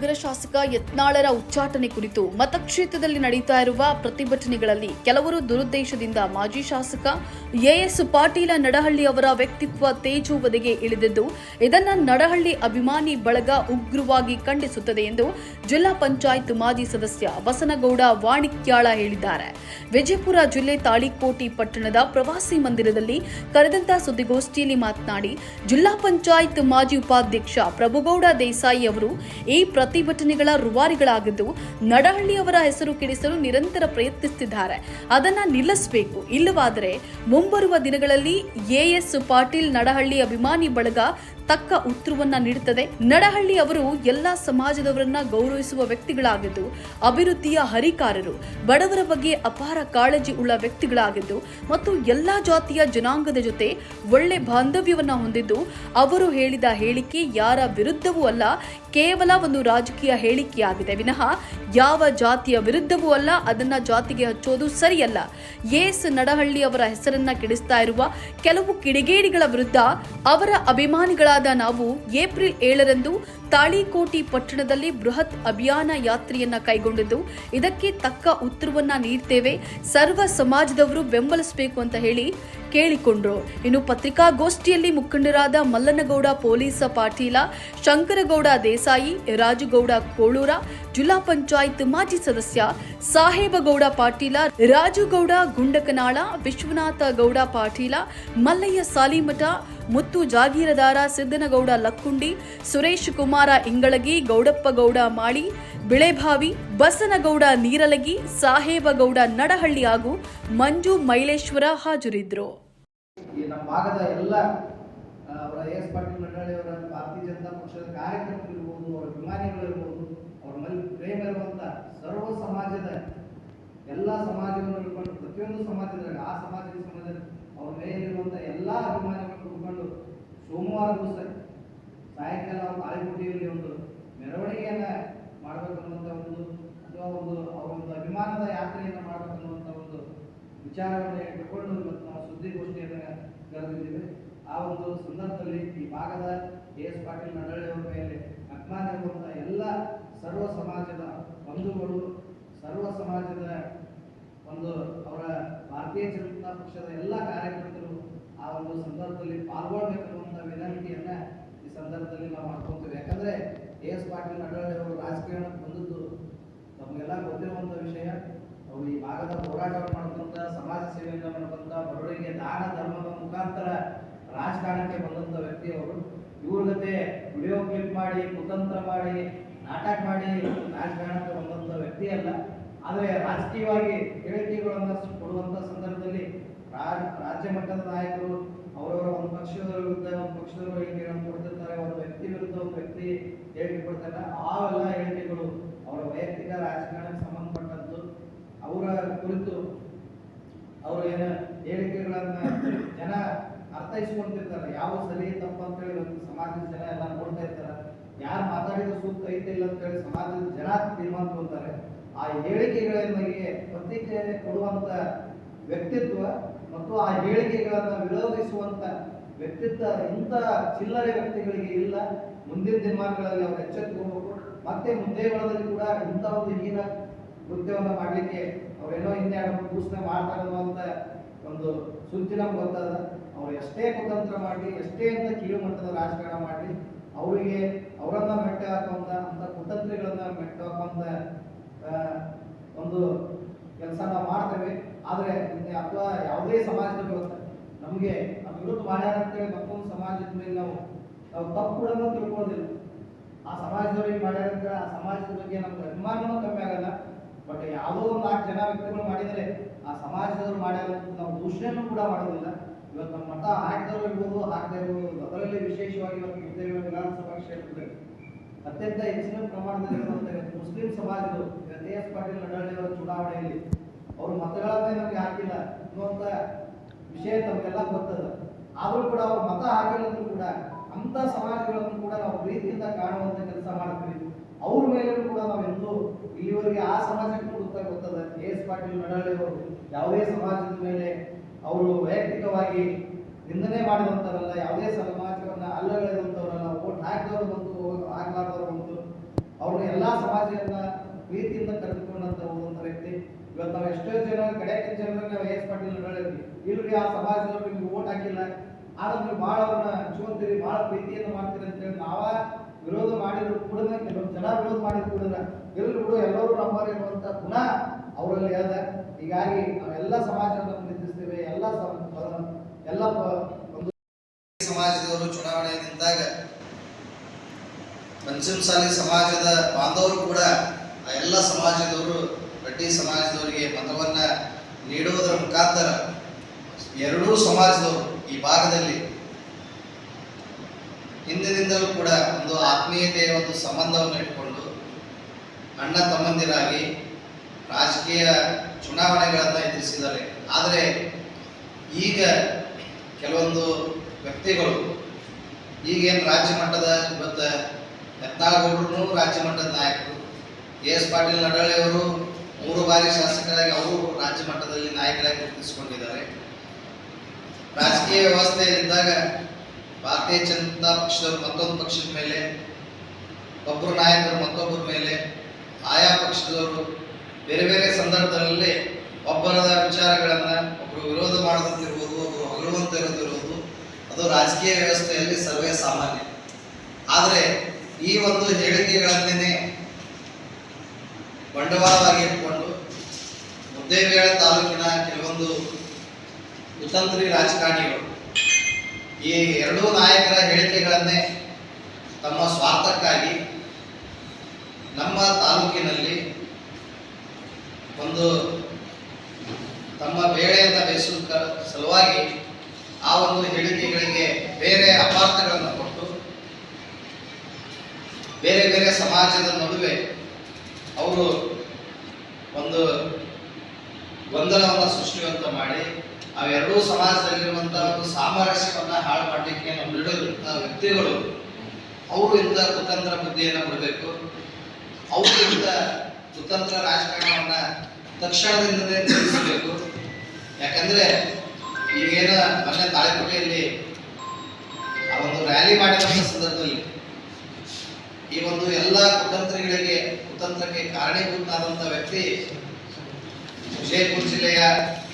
ನಗರ ಶಾಸಕ ಯತ್ನಾಳರ ಉಚ್ಚಾಟನೆ ಕುರಿತು ಮತಕ್ಷೇತ್ರದಲ್ಲಿ ನಡೀತಾ ಇರುವ ಪ್ರತಿಭಟನೆಗಳಲ್ಲಿ ಕೆಲವರು ದುರುದ್ದೇಶದಿಂದ ಮಾಜಿ ಶಾಸಕ ಎಎಸ್ ಪಾಟೀಲ ನಡಹಳ್ಳಿ ಅವರ ವ್ಯಕ್ತಿತ್ವ ತೇಜೋವಧೆಗೆ ಇಳಿದಿದ್ದು, ಇದನ್ನು ನಡಹಳ್ಳಿ ಅಭಿಮಾನಿ ಬಳಗ ಉಗ್ರವಾಗಿ ಖಂಡಿಸುತ್ತದೆ ಎಂದು ಜಿಲ್ಲಾ ಪಂಚಾಯತ್ ಮಾಜಿ ಸದಸ್ಯ ಬಸನಗೌಡ ವಾಣಿಕ್ಯಾಳ ಹೇಳಿದ್ದಾರೆ. ವಿಜಯಪುರ ಜಿಲ್ಲೆ ತಾಳಿಕೋಟಿ ಪಟ್ಟಣದ ಪ್ರವಾಸಿ ಮಂದಿರದಲ್ಲಿ ಕರೆದಂತ ಸುದ್ದಿಗೋಷ್ಠಿಯಲ್ಲಿ ಮಾತನಾಡಿ, ಜಿಲ್ಲಾ ಪಂಚಾಯತ್ ಮಾಜಿ ಉಪಾಧ್ಯಕ್ಷ ಪ್ರಭುಗೌಡ ದೇಸಾಯಿ ಅವರು ಈ ಪ್ರತಿಭಟನೆಗಳ ರುವಾರಿಗಳಾಗಿದ್ದು ನಡಹಳ್ಳಿ ಅವರ ಹೆಸರು ಕೆಡಿಸಲು ನಿರಂತರ ಪ್ರಯತ್ನಿಸುತ್ತಿದ್ದಾರೆ. ಅದನ್ನ ನಿಲ್ಲಿಸಬೇಕು. ಇಲ್ಲವಾದರೆ ಮುಂಬರುವ ದಿನಗಳಲ್ಲಿ ಎಎಸ್ ಪಾಟೀಲ್ ನಡಹಳ್ಳಿ ಅಭಿಮಾನಿ ಬಳಗ ತಕ್ಕ ಉತ್ತರವನ್ನ ನೀಡುತ್ತದೆ. ನಡಹಳ್ಳಿ ಅವರು ಎಲ್ಲ ಸಮಾಜದವರನ್ನ ಗೌರವಿಸುವ ವ್ಯಕ್ತಿಗಳಾಗಿದ್ದು, ಅಭಿವೃದ್ಧಿಯ ಹರಿಕಾರರು, ಬಡವರ ಬಗ್ಗೆ ಅಪಾರ ಕಾಳಜಿ ಉಳ್ಳ ವ್ಯಕ್ತಿಗಳಾಗಿದ್ದು ಮತ್ತು ಎಲ್ಲಾ ಜಾತಿಯ ಜನಾಂಗದ ಜೊತೆ ಒಳ್ಳೆ ಬಾಂಧವ್ಯವನ್ನ ಹೊಂದಿದ್ದು, ಅವರು ಹೇಳಿದ ಹೇಳಿಕೆ ಯಾರ ವಿರುದ್ಧವೂ ಅಲ್ಲ, ಕೇವಲ ಒಂದು ರಾಜಕೀಯ ಹೇಳಿಕೆಯಾಗಿದೆ. ವಿನಃ ಯಾವ ಜಾತಿಯ ವಿರುದ್ಧವೂ ಅಲ್ಲ, ಅದನ್ನ ಜಾತಿಗೆ ಹಚ್ಚೋದು ಸರಿಯಲ್ಲ. ಎಸ್. ನಡಹಳ್ಳಿ ಅವರ ಹೆಸರನ್ನ ಕೆಡಿಸ್ತಾ ಇರುವ ಕೆಲವು ಕಿಡಿಗೇಡಿಗಳ ವಿರುದ್ಧ ಅವರ ಅಭಿಮಾನಿಗಳಾದ ನಾವು ಏಪ್ರಿಲ್ ಏಳರಂದು ತಾಳಿಕೋಟಿ ಪಟ್ಟಣದಲ್ಲಿ ಬೃಹತ್ ಅಭಿಯಾನ ಯಾತ್ರೆಯನ್ನ ಕೈಗೊಂಡಿದ್ದು, ಇದಕ್ಕೆ ತಕ್ಕ ಉತ್ತರವನ್ನ ನೀಡ್ತೇವೆ. ಸರ್ವ ಸಮಾಜದವರು ಬೆಂಬಲಿಸಬೇಕು ಅಂತ ಹೇಳಿ ಕೇಳಿಕೊಂಡ್ರು. ಇನ್ನು ಪತ್ರಿಕಾಗೋಷ್ಠಿಯಲ್ಲಿ ಮುಖಂಡರಾದ ಮಲ್ಲನಗೌಡ ಪೊಲೀಸ ಪಾಟೀಲ, ಶಂಕರಗೌಡ ದೇಸಾಯಿ, ರಾಜುಗೌಡ ಕೋಳೂರ, ಜಿಲ್ಲಾ ಪಂಚಾಯತ್ ಮಾಜಿ ಸದಸ್ಯ ಸಾಹೇಬಗೌಡ ಪಾಟೀಲ, ರಾಜುಗೌಡ ಗುಂಡಕನಾಳ, ವಿಶ್ವನಾಥ ಗೌಡ ಪಾಟೀಲ, ಮಲ್ಲಯ್ಯ ಸಾಲಿಮಠ, ಮುತ್ತು ಜಾಗೀರದಾರ ಸಿದ್ದನಗೌಡ ಲಕ್ಕುಂಡಿ, ಸುರೇಶ್ ಕುಮಾರ ಇಂಗಳಗಿ ಗೌಡಪ್ಪಗೌಡ ಮಾಳಿ, ಬಿಳೆಭಾವಿ, ಬಸನಗೌಡ ನೀರಲಗಿ, ಸಾಹೇಬಗೌಡ ನಡಹಳ್ಳಿ ಹಾಗೂ ಮಂಜು ಮೈಲೇಶ್ವರ ಭಾಗದ ಎಲ್ಲ ಸಮಾಜವನ್ನು ಹಿಡ್ಕೊಂಡು, ಪ್ರತಿಯೊಂದು ಆ ಸಮಾಜದ ಅವ್ರ ಮೇಲಿರುವಂಥ ಎಲ್ಲಾ ಅಭಿಮಾನಿಗಳನ್ನು ಹಿಡ್ಕೊಂಡು ಸೋಮವಾರ ದಿವಸ ಅವ್ರ ಒಂದು ಮೆರವಣಿಗೆಯನ್ನ ಮಾಡಬೇಕನ್ನುವಂಥ ಒಂದು ಅಥವಾ ಒಂದು ಅವರ ಒಂದು ಅಭಿಮಾನದ ಯಾತ್ರೆಯನ್ನು ಮಾಡಬೇಕನ್ನುವಂಥ ಒಂದು ವಿಚಾರವನ್ನು ಇಟ್ಟುಕೊಂಡು ಇವತ್ತು ನಾವು ಸುದ್ದಿಗೋಷ್ಠಿಯನ್ನು ಕರೆದಿದ್ದೇವೆ. ಆ ಒಂದು ಸಂದರ್ಭದಲ್ಲಿ ಈ ಭಾಗದ ಕೆ ಎಸ್ ಪಾಟೀಲ್ ನಡಳ್ಳಿ ಅವರ ಮೇಲೆ ಅಭಿಮಾನ ಇರುವಂಥ ಎಲ್ಲ ಸರ್ವ ಸಮಾಜದ ಬಂಧುಗಳು, ಸರ್ವ ಸಮಾಜದ ಒಂದು ಅವರ ಭಾರತೀಯ ಜನತಾ ಪಕ್ಷದ ಎಲ್ಲ ಕಾರ್ಯಕರ್ತರು ಆ ಒಂದು ಸಂದರ್ಭದಲ್ಲಿ ಪಾಲ್ಗೊಳ್ಬೇಕನ್ನುವಂಥ ವಿನಂತಿಯನ್ನ ಈ ಸಂದರ್ಭದಲ್ಲಿ ನಾವು ಮಾಡ್ಕೊಂತೀವಿ ಯಾಕಂದ್ರೆ ಕೆ ಎಸ್ ಪಾಟೀಲ್ ಅವರು ರಾಜಕೀಯಕ್ಕೆ ಬಂದದ್ದು ನಮಗೆಲ್ಲ ಗೊತ್ತಿರುವಂತ ವಿಷಯ. ಅವರು ಈ ಭಾಗದ ಹೋರಾಟವನ್ನು ಮಾಡ್ಕೊಂತ ಸಮಾಜ ಸೇವೆಯಿಂದ ಮಾಡ್ಕೊಂತ ಬಡವರಿಗೆ ದಾನ, ಧರ್ಮದ ಮುಖಾಂತರ ರಾಜಕಾರಣಕ್ಕೆ ಬಂದಂತ ವ್ಯಕ್ತಿ ಅವರು. ಇವ್ರ ಜೊತೆ ವಿಡಿಯೋ ಕ್ಲಿಪ್ ಮಾಡಿ, ಕುತಂತ್ರ ಮಾಡಿ, ನಾಟಕ ಮಾಡಿ ರಾಜಕಾರಣಕ್ಕೆ ಬಂದಂತ ವ್ಯಕ್ತಿ ಅಲ್ಲ. ಆದರೆ ರಾಜಕೀಯವಾಗಿ ಹೇಳಿಕೆಗಳನ್ನ ಕೊಡುವಂತ ಸಂದರ್ಭದಲ್ಲಿ ರಾಜ್- ರಾಜ್ಯ ಮಟ್ಟದ ನಾಯಕರು ಅವರವರ ಒಂದು ಪಕ್ಷದ ವಿರುದ್ಧ ಒಂದು ಪಕ್ಷದ ಹೇಳಿಕೆಗಳನ್ನು ಕೊಡ್ತಿರ್ತಾರೆ, ಅವರ ವ್ಯಕ್ತಿ ವಿರುದ್ಧ ಒಂದು ವ್ಯಕ್ತಿ ಹೇಳಿಕೆ ಕೊಡ್ತಾರೆ ಅವೆಲ್ಲ ಹೇಳಿಕೆಗಳು ಅವರ ವೈಯಕ್ತಿಕ ರಾಜಕಾರಣಕ್ಕೆ ಸಂಬಂಧಪಟ್ಟದ್ದು. ಅವರ ಕುರಿತು ಅವರು ಏನ ಹೇಳಿಕೆಗಳನ್ನ ಜನ ಅರ್ಥೈಸ್ಕೊಂತಿರ್ತಾರೆ. ಯಾವ ಸರಿ ತಪ್ಪು ಅಂತ ಹೇಳಿ ಇವತ್ತು ಸಮಾಜದ ಜನ ಎಲ್ಲ ನೋಡ್ತಾ ಇರ್ತಾರೆ. ಯಾರು ಮಾತಾಡಿದ ಸೂಕ್ತ ಐತೆ ಇಲ್ಲ ಅಂತ ಹೇಳಿ ಸಮಾಜದ ಜನ ತೀರ್ಮಾನ ತಗೊಳ್ತಾರೆ ಆ ಹೇಳಿಕೆಗಳಿಗೆ ಪ್ರತಿಕ್ರಿಯೆ ಕೊಡುವಂತ ವ್ಯಕ್ತಿತ್ವ ಮತ್ತು ಆ ಹೇಳಿಕೆಗಳನ್ನು ವಿರೋಧಿಸುವಂತ ವ್ಯಕ್ತಿತ್ವ ಇಂಥ ಚಿಲ್ಲರೆ ವ್ಯಕ್ತಿಗಳಿಗೆ ಇಲ್ಲ. ಮುಂದಿನ ದಿನಮಾನಗಳಲ್ಲಿ ಅವರು ಎಚ್ಚೆತ್ತುಕೋಬೇಕು ಮತ್ತೆ ಮುಂದೆ ಬರೋದಲ್ಲಿ ಕೂಡ ಇಂಥ ಒಂದು ಹೀನ ಕೃತ್ಯವನ್ನು ಮಾಡಲಿಕ್ಕೆ ಅವರೇನೋ ಹಿಂದೆ ಘೋಷಣೆ ಮಾಡ್ತಾರೆ ಅನ್ನುವಂಥ ಒಂದು ಸುದ್ದಿ ನಮ್ಗೆ ಗೊತ್ತದ ಅವ್ರು ಎಷ್ಟೇ ಕುತಂತ್ರ ಮಾಡಲಿ, ಎಷ್ಟೇ ಅಂತ ಕೀಳು ಮಟ್ಟದ ರಾಜಕಾರಣ ಮಾಡಲಿ, ಅವರಿಗೆ ಅವರನ್ನ ಮೆಟ್ಟ ಹಾಕುವಂತ ಅಂತ ಕುತಂತ್ರಿಗಳನ್ನ ಮೆಟ್ಟ ಹಾಕುವಂತ ಒಂದು ಕೆಲಸ ನಾವು ಮಾಡ್ತೇವೆ. ಆದ್ರೆ ಅಥವಾ ಯಾವುದೇ ಸಮಾಜದ ವಿರುದ್ಧ ನಮಗೆ ವಿರುದ್ಧ ಮಾಡ್ಯಾರ ಅಂತೇಳಿ ಮತ್ತೊಂದು ಸಮಾಜದ ಮೇಲೆ ನಾವು ನಾವು ತಪ್ಪು ಕೂಡ ತಿಳ್ಕೊಳ್ಳೋದಿಲ್ಲ ಆ ಸಮಾಜದವ್ರಿಗೆ ಮಾಡ್ಯಾರ ಅಂತ ಆ ಸಮಾಜದ ಬಗ್ಗೆ ನಮ್ಗೆ ಅಭಿಮಾನವೂ ಕಮ್ಮಿ ಆಗಲ್ಲ. ಬಟ್ ಯಾವುದೋ ಒಂದು ನಾಲ್ಕು ಜನ ವ್ಯಕ್ತಿಗಳು ಮಾಡಿದರೆ ಆ ಸಮಾಜದವ್ರು ಮಾಡ್ಯಾರ ನಾವು ದೂಷಣೆಯನ್ನು ಕೂಡ ಮಾಡೋದಿಲ್ಲ. ಇವತ್ತು ನಮ್ಮ ಮತ ಹಾಕಿದವರು ಇರ್ಬೋದು, ಹಾಕದೇ ಇರ್ಬೋದು, ಅದರಲ್ಲಿ ವಿಶೇಷವಾಗಿ ಇವತ್ತು ಮುದ್ದೇಬಿಹಾಳ ವಿಧಾನಸಭಾ ಕ್ಷೇತ್ರದಲ್ಲಿ. ಅತ್ಯಂತ ಹೆಚ್ಚಿನ ಪ್ರಮಾಣದಲ್ಲಿ ಮುಸ್ಲಿಂ ಸಮಾಜದವರು ಕೆ ಎಸ್ ಪಾಟೀಲ್ ನಡಹಳ್ಳಿ ಅವರ ಚುನಾವಣೆಯಲ್ಲಿ ಅವರು ಮತಗಳನ್ನೇ ಅನ್ನುವಂತ ವಿಷಯ ತಮಗೆಲ್ಲ ಗೊತ್ತದ. ಆದರೂ ಕೂಡ ಅವ್ರ ಮತ ಹಾಕಿಲ್ಲಂದ್ರೂ ಕೂಡ ಅಂತ ಸಮಾಜಗಳನ್ನು ಕೂಡ ನಾವು ಪ್ರೀತಿಯಿಂದ ಕಾಣುವಂತ ಕೆಲಸ ಮಾಡ್ತೀವಿ. ಅವ್ರ ಮೇಲೆ ಕೂಡ ನಾವೆಂದೂ ಇಲ್ಲಿವರೆಗೆ ಆ ಸಮಾಜಕ್ಕೆ ಕೂಡ ಗೊತ್ತ- ಗೊತ್ತದ. ಕೆ ಎಸ್ ಪಾಟೀಲ್ ಅವರು ಯಾವುದೇ ಸಮಾಜದ ಮೇಲೆ ಅವರು ವೈಯಕ್ತಿಕವಾಗಿ ನಿಂದನೆ ಮಾಡಿದಂಥವರಲ್ಲ, ಯಾವುದೇ ಸಮಾಜವನ್ನ ಅಲ್ಲಗಳೆದಂಥವರಲ್ಲ ಓಟ್ ಹಾಕಿದವರು ಬಂತು ಹಾಕ್ಲಾರ್ದವ್ರು ಬಂತು ಅವರು ಎಲ್ಲಾ ಸಮಾಜವನ್ನ ಪ್ರೀತಿಯಿಂದ ಕರೆದುಕೊಂಡಂತ ಹೋದಂಥ ವ್ಯಕ್ತಿ. ಇವತ್ತು ನಾವು ಎಷ್ಟೋ ಜನ ಕಡೆ ಜನರನ್ನ ನಾವು ಎಸ್ ಇಲ್ರಿ, ಆ ಸಮಾಜದವ್ರು ನಿಮ್ಗೆ ಓಟ್ ಹಾಕಿಲ್ಲ. ಆದ್ರೆ ನೀವು ಭಾಳ ಅವ್ರನ್ನ ಹಂಚ್ಕೊಂತೀರಿ, ಭಾಳ ಪ್ರೀತಿಯನ್ನು ಮಾಡ್ತೀರಿ ಅಂತ ಹೇಳಿ ನಾವ ವಿರೋಧ ಮಾಡಿದ್ರು ಕೂಡ ಕೆಲವೊಂದು ಜನ ವಿರೋಧ ಮಾಡಿದ್ರು ಕೂಡ ಎಲ್ರು ಕೂಡ ಎಲ್ಲರೂ ನಮ್ಮವ್ರು ಅನ್ನುವಂತ ಗುಣ ಅವರಲ್ಲಿ ಅದ ಹೀಗಾಗಿ ನಾವೆಲ್ಲ ಸಮಾಜವನ್ನು ನಿಂದಿಸ್ತೇವೆ ಎಲ್ಲ ಎಲ್ಲ ಒಂದು ಸಮಾಜದವರು ಚುನಾವಣೆ ನಿಂತಾಗ ಪಂಚಮಸಾಲಿ ಸಮಾಜದ ಬಾಂಧವರು ಕೂಡ ಆ ಎಲ್ಲ ಸಮಾಜದವರು ರೆಡ್ಡಿ ಸಮಾಜದವರಿಗೆ ಮತವನ್ನ ನೀಡುವುದರ ಮುಖಾಂತರ ಎರಡೂ ಸಮಾಜದವರು ಈ ಭಾಗದಲ್ಲಿ ಹಿಂದಿನಿಂದಲೂ ಕೂಡ ಒಂದು ಆತ್ಮೀಯತೆಯ ಒಂದು ಸಂಬಂಧವನ್ನು ಇಟ್ಕೊಂಡು ಅಣ್ಣ ತಮ್ಮಂದಿರಾಗಿ ರಾಜಕೀಯ ಚುನಾವಣೆಗಳನ್ನ ಎದುರಿಸಿದ್ದಾರೆ. ಆದರೆ ಈಗ ಕೆಲವೊಂದು ವ್ಯಕ್ತಿಗಳು, ಈಗೇನು ರಾಜ್ಯ ಮಟ್ಟದ ಇವತ್ತು ಯತ್ನಾಳಗೌಡರು ರಾಜ್ಯ ಮಟ್ಟದ ನಾಯಕರು ಎ ಎಸ್ ಪಾಟೀಲ್ ನಡಳ್ಳಿ ಅವರು ಮೂರು ಬಾರಿ ಶಾಸಕರಾಗಿ ಅವರು ರಾಜ್ಯ ಮಟ್ಟದಲ್ಲಿ ನಾಯಕರಾಗಿ ಗುರುತಿಸಿಕೊಂಡಿದ್ದಾರೆ. ರಾಜಕೀಯ ವ್ಯವಸ್ಥೆ ಇದ್ದಾಗ ಭಾರತೀಯ ಜನತಾ ಪಕ್ಷದವರು ಮತ್ತೊಂದು ಪಕ್ಷದ ಮೇಲೆ ಒಬ್ಬರು ನಾಯಕರು ಮತ್ತೊಬ್ಬರ ಮೇಲೆ, ಆಯಾ ಪಕ್ಷದವರು ಬೇರೆ ಬೇರೆ ಸಂದರ್ಭದಲ್ಲಿ ಒಬ್ಬರ ವಿಚಾರಗಳನ್ನು ಒಬ್ಬರು ವಿರೋಧ ಮಾಡುವಂತಿರ್ಬೋದು ಒಬ್ಬರು ಹೊಗಳುವಂತ ಅದು ರಾಜಕೀಯ ವ್ಯವಸ್ಥೆಯಲ್ಲಿ ಸರ್ವೇ ಸಾಮಾನ್ಯ. ಆದರೆ ಈ ಒಂದು ಹೇಳಿಕೆಗಳನ್ನೇ ಬಂಡವಾಳವಾಗಿ ಇಟ್ಕೊಂಡು ಮುದ್ದೇಬೇಳ ತಾಲೂಕಿನ ಕೆಲವೊಂದು ಕುತಂತ್ರಿ ರಾಜಕಾರಣಿಗಳು ಈ ಎರಡೂ ನಾಯಕರ ಹೇಳಿಕೆಗಳನ್ನೇ ತಮ್ಮ ಸ್ವಾರ್ಥಕ್ಕಾಗಿ ನಮ್ಮ ತಾಲೂಕಿನಲ್ಲಿ ಒಂದು ತಮ್ಮ ಬೇಳೆಯನ್ನು ಬೇಯಿಸುವ ಸಲುವಾಗಿ ಆ ಒಂದು ಹೇಳಿಕೆಗಳಿಗೆ ಬೇರೆ ಅಪಾರ್ಥಗಳನ್ನು ಕೊಟ್ಟು ಬೇರೆ ಬೇರೆ ಸಮಾಜದ ನಡುವೆ ಅವರು ಒಂದು ಗೊಂದಲವನ್ನು ಸೃಷ್ಟಿವಂತ ಮಾಡಿ ಅವೆರಡೂ ಸಮಾಜದಲ್ಲಿರುವಂತಹ ಒಂದು ಸಾಮರಸ್ಯವನ್ನ ಹಾಳು ಮಾಡಲಿಕ್ಕೆ ನಾವು ನೀಡಿರುವಂತಹ ವ್ಯಕ್ತಿಗಳು ಅವರು ಇಂಥ ಕುತಂತ್ರ ಬುದ್ಧಿಯನ್ನು ಬಿಡಬೇಕು ಅವರು ಇಂಥ ಕುತಂತ್ರ ರಾಜಕಾರಣವನ್ನ ತಕ್ಷಣದಿಂದಲೇ ನಿಲ್ಲಿಸಬೇಕು. ಯಾಕಂದ್ರೆ ಈಗೇನ ಮೊನ್ನೆ ತಾಳಿಕೋಟೆಯಲ್ಲಿ ಆ ಒಂದು ರ್ಯಾಲಿ ಮಾಡಿದಂಥ ಸಂದರ್ಭದಲ್ಲಿ ಈ ಒಂದು ಎಲ್ಲ ಕುತಂತ್ರಿಗಳಿಗೆ ಕುತಂತ್ರಕ್ಕೆ ಕಾರಣೀಭೂತನಾದಂಥ ವ್ಯಕ್ತಿ ವಿಜಯಪುರ ಜಿಲ್ಲೆಯ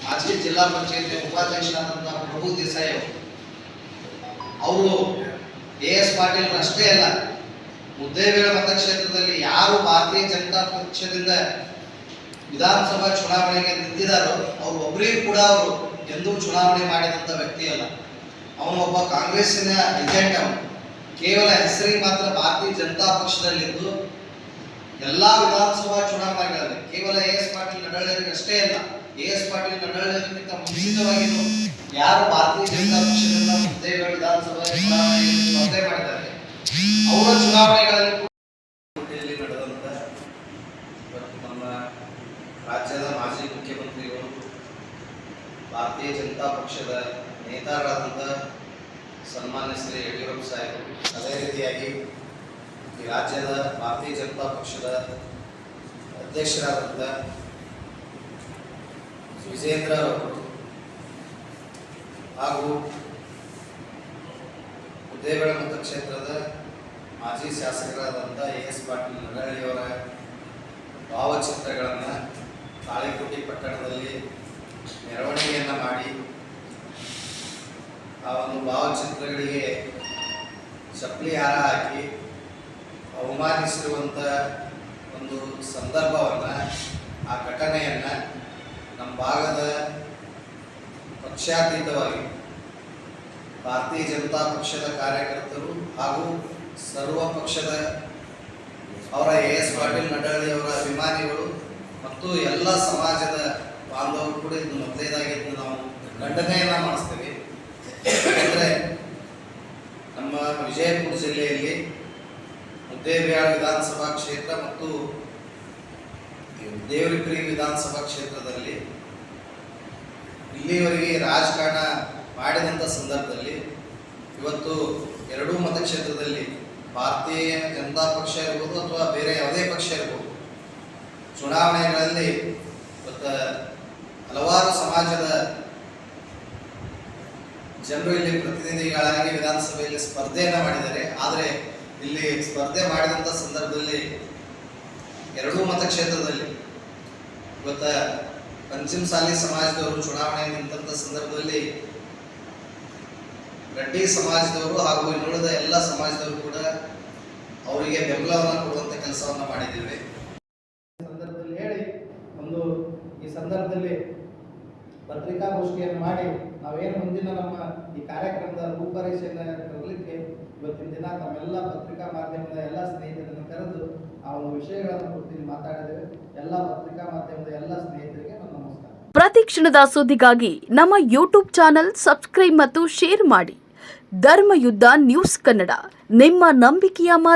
ಮಾಜಿ ಜಿಲ್ಲಾ ಪಂಚಾಯತ್ ಉಪಾಧ್ಯಕ್ಷರಾದಂತಹ ಪ್ರಭು ದೇಸಾಯಿ ಅವರು. ಅವರು ಎ ಎಸ್ ಪಾಟೀಲ್ ಅಷ್ಟೇ ಅಲ್ಲ ಮುದ್ದೇಬೇಳ ಮತಕ್ಷೇತ್ರದಲ್ಲಿ ಯಾರು ಭಾರತೀಯ ಜನತಾ ಪಕ್ಷದಿಂದ ವಿಧಾನಸಭಾ ಚುನಾವಣೆಗೆ ನಿಂತಿದ್ದಾರೋ, ಅವ್ರು ಒಬ್ಬರಿಗೂ ಕೂಡ ಅವರು ಎಂದೂ ಚುನಾವಣೆ ಮಾಡಿದಂಥ ವ್ಯಕ್ತಿ ಅಲ್ಲ. ಅವನು ಒಬ್ಬ ಕಾಂಗ್ರೆಸ್ಸಿನ ಏಜೆಂಟ್ ಕೇವಲ ಹೆಸರಿಗೆ ಮಾತ್ರ ಭಾರತೀಯ ಜನತಾ ಪಕ್ಷದಲ್ಲಿದ್ದು ಎಲ್ಲಾ ವಿಧಾನಸಭಾ ಚುನಾವಣೆಗಳಲ್ಲಿ, ಕೇವಲ ಎ ಎಸ್ ಪಾಟೀಲ್ ನಡಳ್ಳರಿಗೆ ಅಷ್ಟೇ ಅಲ್ಲ ಎ ಎಸ್ ಪಾಟೀಲ್ ನಡಳ್ಳರಿಗಿಂತ ಮುಂಚಿತವಾಗಿಯೂ ಯಾರು ಭಾರತೀಯ ಜನತಾ ಪಕ್ಷದಿಂದ ಮುದ್ದೇಬೇಳ ವಿಧಾನಸಭಾ ಚುನಾವಣೆಯಲ್ಲಿ ಸ್ಪರ್ಧೆ ಮಾಡಿದ್ದಾರೆ. ಅವರ ಚುನಾವಣೆಗಳಲ್ಲಿ ನಡೆದಂತ ರಾಜ್ಯದ ಮಾಜಿ ಮುಖ್ಯಮಂತ್ರಿಗಳು ಭಾರತೀಯ ಜನತಾ ಪಕ್ಷದ ನೇತಾರರಾದಂಥ ಸನ್ಮಾನ್ಯ ಶ್ರೀ ಯಡಿಯೂರಪ್ಪ ಸಾಹೇಬರು ಅದೇ ರೀತಿಯಾಗಿ ಈ ರಾಜ್ಯದ ಭಾರತೀಯ ಜನತಾ ಪಕ್ಷದ ಅಧ್ಯಕ್ಷರಾದಂಥ ವಿಜೇಂದ್ರ ಅವರು ಹಾಗೂ ಉದ್ದೇಬೇಳ ಮತಕ್ಷೇತ್ರದ ಮಾಜಿ ಶಾಸಕರಾದಂಥ ಎ ಎಸ್ ಪಾಟೀಲ್ ನಗರಳಿಯವರ ಭಾವಚಿತ್ರಗಳನ್ನು ತಾಳಿಕೋಟಿ ಪಟ್ಟಣದಲ್ಲಿ ಮೆರವಣಿಗೆಯನ್ನು ಮಾಡಿ ಆ ಒಂದು ಭಾವಚಿತ್ರಗಳಿಗೆ ಚಪ್ಪಲಿ ಹಾರ ಹಾಕಿ ಅವಮಾನಿಸಿರುವಂಥ ಒಂದು ಸಂದರ್ಭವನ್ನು, ಆ ಘಟನೆಯನ್ನು ನಮ್ಮ ಭಾಗದ ಪಕ್ಷಾತೀತವಾಗಿ ಭಾರತೀಯ ಜನತಾ ಪಕ್ಷದ ಕಾರ್ಯಕರ್ತರು ಹಾಗೂ ಸರ್ವ ಪಕ್ಷದ ಅವರ ಎ ಎಸ್ ಪಾಟೀಲ್ ಅವರ ಅಭಿಮಾನಿಗಳು ಮತ್ತು ಎಲ್ಲ ಸಮಾಜದ ಬಾಂಧವರು ಕೂಡ ಇದು ಮೊದಲೇದಾಗಿ ನಾವು ಖಂಡನೆಯನ್ನ ಮಾಡಿಸ್ತೇವೆ. ಯಾಕಂದರೆ ನಮ್ಮ ವಿಜಯಪುರ ಜಿಲ್ಲೆಯಲ್ಲಿ ಮುದ್ದೇಬಿಹಾಳ ವಿಧಾನಸಭಾ ಕ್ಷೇತ್ರ ಮತ್ತು ದೇವರಿಪುರಿ ವಿಧಾನಸಭಾ ಕ್ಷೇತ್ರದಲ್ಲಿ ಇಲ್ಲಿಯವರೆಗೆ ರಾಜಕಾರಣ ಮಾಡಿದಂಥ ಸಂದರ್ಭದಲ್ಲಿ ಇವತ್ತು ಎರಡೂ ಮತಕ್ಷೇತ್ರದಲ್ಲಿ ಭಾರತೀಯ ಜನತಾ ಪಕ್ಷ ಇರ್ಬೋದು ಅಥವಾ ಬೇರೆ ಯಾವುದೇ ಪಕ್ಷ ಇರ್ಬೋದು, ಚುನಾವಣೆಗಳಲ್ಲಿ ಇವತ್ತು ಹಲವಾರು ಸಮಾಜದ ಜನರು ಇಲ್ಲಿ ಪ್ರತಿನಿಧಿಗಳಾಗಿ ವಿಧಾನಸಭೆಯಲ್ಲಿ ಸ್ಪರ್ಧೆಯನ್ನು ಮಾಡಿದ್ದಾರೆ. ಆದರೆ ಇಲ್ಲಿ ಸ್ಪರ್ಧೆ ಮಾಡಿದಂಥ ಸಂದರ್ಭದಲ್ಲಿ ಎರಡೂ ಮತಕ್ಷೇತ್ರದಲ್ಲಿ ಇವತ್ತ ಪಂಚಮಸಾಲಿ ಸಮಾಜದವರು ಚುನಾವಣೆ ನಿಂತ ಸಂದರ್ಭದಲ್ಲಿ ರೆಡ್ಡಿ ಸಮಾಜದವರು ಹಾಗೂ ಇನ್ನುಳಿದ ಎಲ್ಲ ಸಮಾಜದವರು ಕೂಡ ಅವರಿಗೆ ಬೆಂಬಲವನ್ನು ಕೊಡುವಂಥ ಕೆಲಸವನ್ನು ಮಾಡಿದ್ದೇವೆ. ಸಂದರ್ಭದಲ್ಲಿ ಹೇಳಿ, ಒಂದು ಈ ಸಂದರ್ಭದಲ್ಲಿ ಪತ್ರಿಕಾಗೋಷ್ಠಿಯನ್ನು ಮಾಡಿ ನಾವೇನು ಮುಂದಿನ ನಮ್ಮ ಈ ಕಾರ್ಯಕ್ರಮದ ರೂಪರೇಷೆಯನ್ನು ತರಲಿಕ್ಕೆ ಇವತ್ತಿನ ದಿನ ತಮ್ಮೆಲ್ಲ ಪತ್ರಿಕಾ ಮಾಧ್ಯಮದ ಎಲ್ಲ ಸ್ನೇಹಿತರನ್ನು ಕರೆದು ಆ ಒಂದು ವಿಷಯಗಳನ್ನು ಕುರಿತು ಮಾತಾಡಿದ್ದೇವೆ. ಎಲ್ಲ ಪತ್ರಿಕಾ ಮಾಧ್ಯಮದ ಎಲ್ಲ ಸ್ನೇಹಿತರಿಗೆ ನಮಸ್ಕಾರ. ಪ್ರತಿ ಕ್ಷಣದ ಸುದ್ದಿಗಾಗಿ ನಮ್ಮ ಯೂಟ್ಯೂಬ್ ಚಾನೆಲ್ ಸಬ್ಸ್ಕ್ರೈಬ್ ಮತ್ತು ಶೇರ್ ಮಾಡಿ. ಧರ್ಮಯುದ್ಧ ನ್ಯೂಸ್ ಕನ್ನಡ. ನಿಮ್ಮ ನಂಬಿಕೆಯ ಮಾತು.